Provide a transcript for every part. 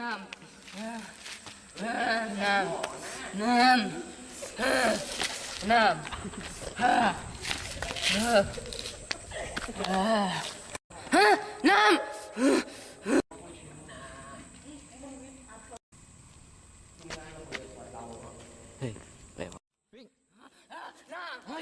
น้ำน้ำน้ำน้ำน้ำเฮ้ยไปวะไม่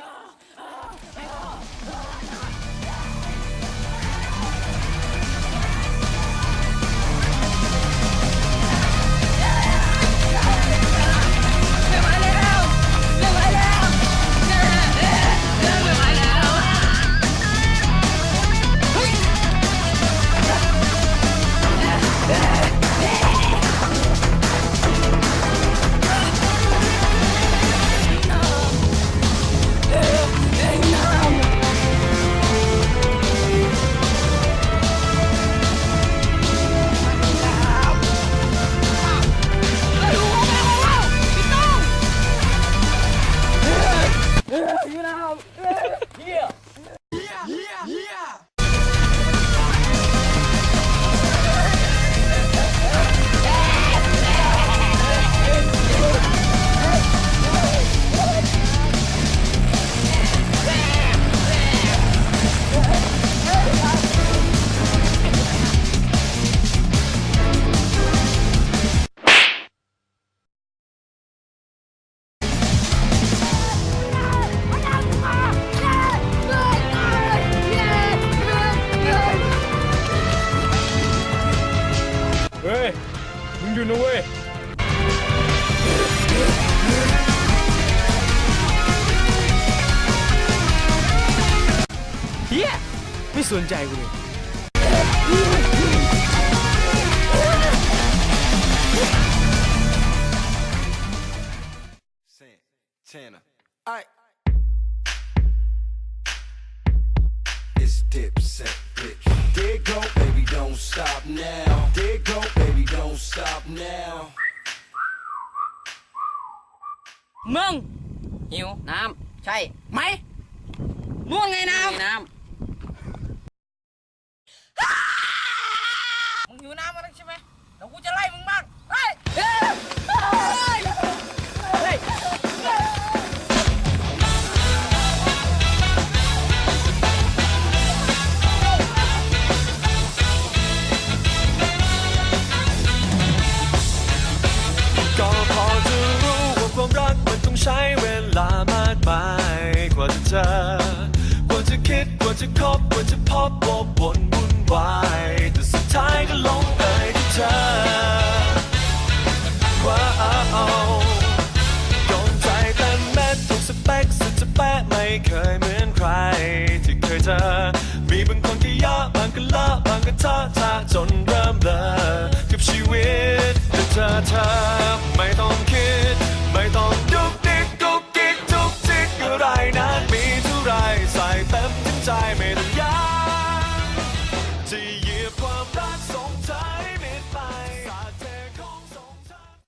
เ มึงอยู่นะเว้ย เฮียไม่สนใจกูเลย Santana. I. It's Dipset, bitch. There go, baby, don't stop now. Now. มึงหิวน้ำใช่ไหมนู่นไงน้มีน้ำ ใช้เวลามากมายกว่าจะเจอกว่าจะคิดกว่าจะคบกว่าจะพบว่าบนวุ่นวายแต่สุดท้ายก็ลงเอยที่เธอว้าวโดนใจแต่แม้ถูกสเปคสุดจะแปะไม่เคยเหมือนใครที่เคยเจอมีบางคนที่ยากบางก็ละบางก็ท้อทาจนเริ่มเบลอกับชีวิตแต่เจอเธอ till ge på en